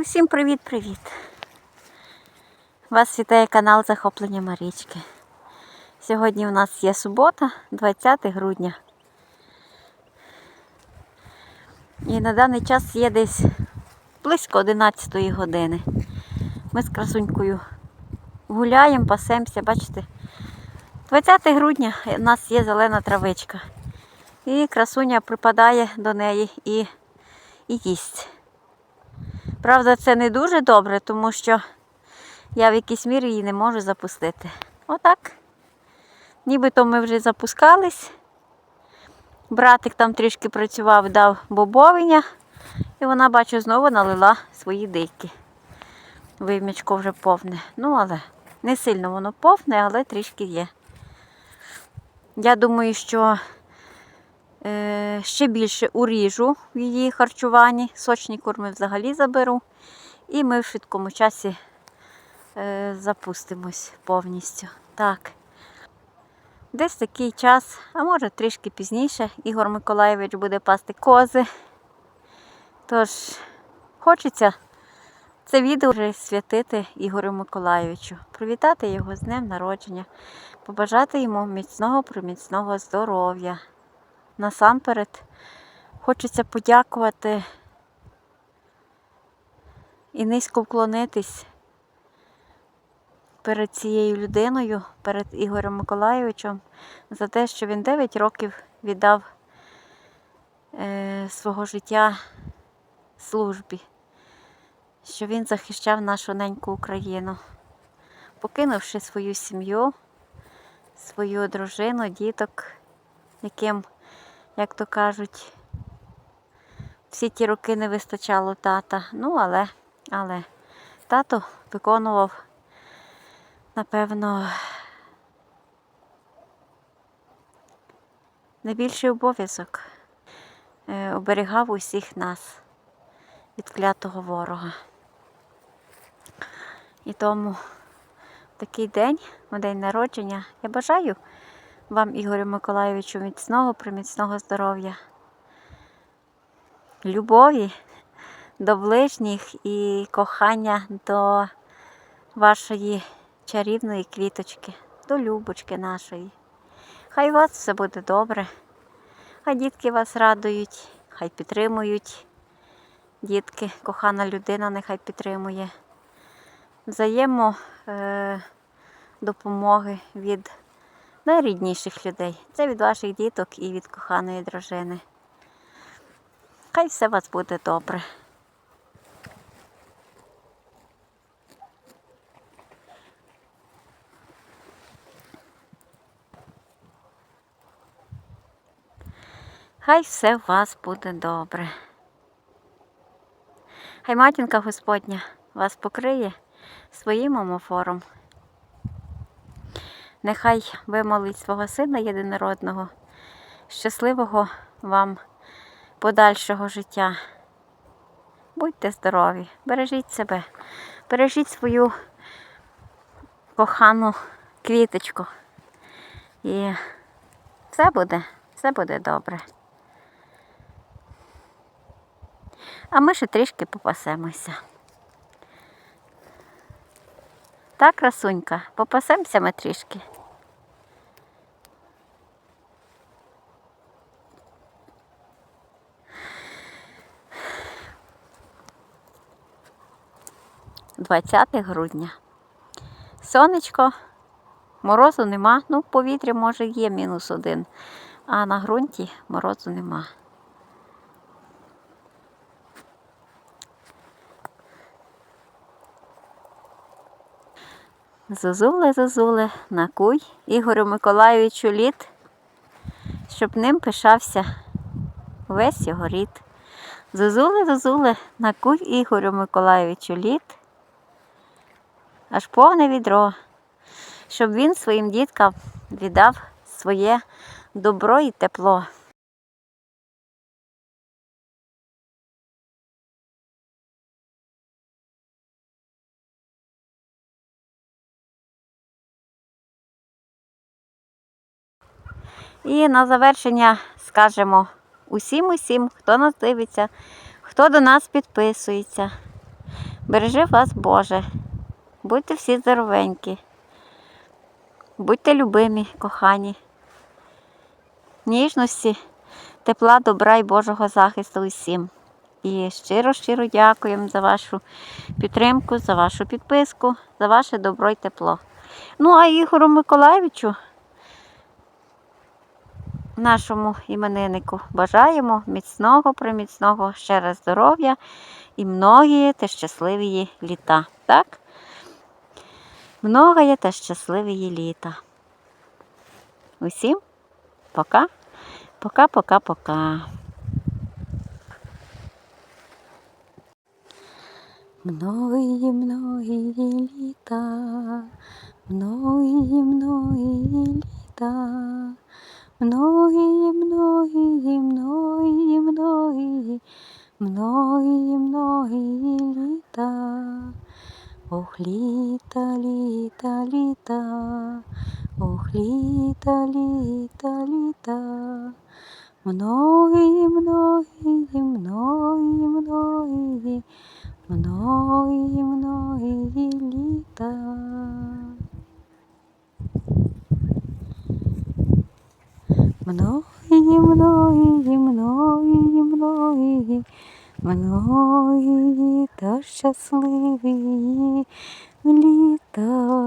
Усім привіт-привіт! Вас вітає канал Захоплення Марічки. Сьогодні у нас є субота, 20 грудня. І на даний час є десь близько 11 години. Ми з красунькою гуляємо, пасемося, бачите? 20 грудня у нас є зелена травичка. І красуня припадає до неї і, і їсть. Правда, це не дуже добре, тому що я в якійсь мірі її не можу запустити. Отак. Нібито ми вже запускались. Братик там трішки працював, дав бобовиня, і вона, бачу, знову налила свої дики. Вимічко вже повне. Ну, але не сильно воно повне, але трішки є. Я думаю, що ще більше уріжу в її харчуванні. Сочні корми взагалі заберу. І ми в швидкому часі е, запустимось повністю. Так. Десь такий час, а може трішки пізніше, Ігор Миколаєвич буде пасти кози. Тож, хочеться це відео вже святити Ігорю Миколаєвичу, привітати його з днем народження, побажати йому міцного приміцного здоров'я. Насамперед. Хочеться подякувати і низько вклонитись перед цією людиною, перед Ігорем Миколайовичем, за те, що він 9 років віддав е, свого життя службі, що він захищав нашу неньку Україну, покинувши свою сім'ю, свою дружину, діток, яким, як то кажуть, всі ті роки не вистачало тата. Ну, але, але тато виконував, напевно, найбільший обов'язок. Е, Оберігав усіх нас від клятого ворога. І тому в такий день, у день народження, я бажаю вам, Ігорю Миколайовичу, міцного, приміцного здоров'я любові до ближніх і кохання до вашої чарівної квіточки, до любочки нашої. Хай у вас все буде добре, хай дітки вас радують, хай підтримують. Дітки, кохана людина, нехай підтримує. Взаємо е, допомоги від найрідніших людей. Це від ваших діток і від коханої дружини. Хай все у вас буде добре. Хай все у вас буде добре. Хай матінка Господня вас покриє своїм омофором. Нехай вимолить свого сина єдинородного, щасливого вам подальшого життя. Будьте здорові, бережіть себе, бережіть свою кохану квіточку. І все буде, все буде добре. А ми ще трішки попасемося. Так, красунька, попасемося ми трішки. Двадцяте грудня. Сонечко, морозу нема. Ну, в повітрі може є мінус один, а на ґрунті морозу нема. Зозуле, зозуле, накуй Ігорю Миколайовичу літ, щоб ним пишався весь його рід. Зозуле, зозуле, накуй Ігорю Миколайовичу літ, аж повне відро, щоб він своїм діткам віддав своє добро і тепло. І на завершення скажемо усім усім, хто нас дивиться, хто до нас підписується. Бережи вас, Боже. Будьте всі здоровенькі. Будьте любимі, кохані. Ніжності, тепла, добра і Божого захисту усім. І щиро-щиро дякуємо за вашу підтримку, за вашу підписку, за ваше добро і тепло. Ну, а Ігору Миколаївичу, нашому імениннику, бажаємо міцного, приміцного ще раз здоров'я і многії та щасливі літа. Так? Многое та щасливі літа. Усім пока, пока, пока, пока. Многие, многие літа, многие, многие літа, многие, многие, многие, многие, многие, многие літа. Ох, літа, літа, літа, ох, літа, літа, літа. Многие, многие, многие, многие, многие літа. Многие, многие, многие, многие, многие та щасливі літа.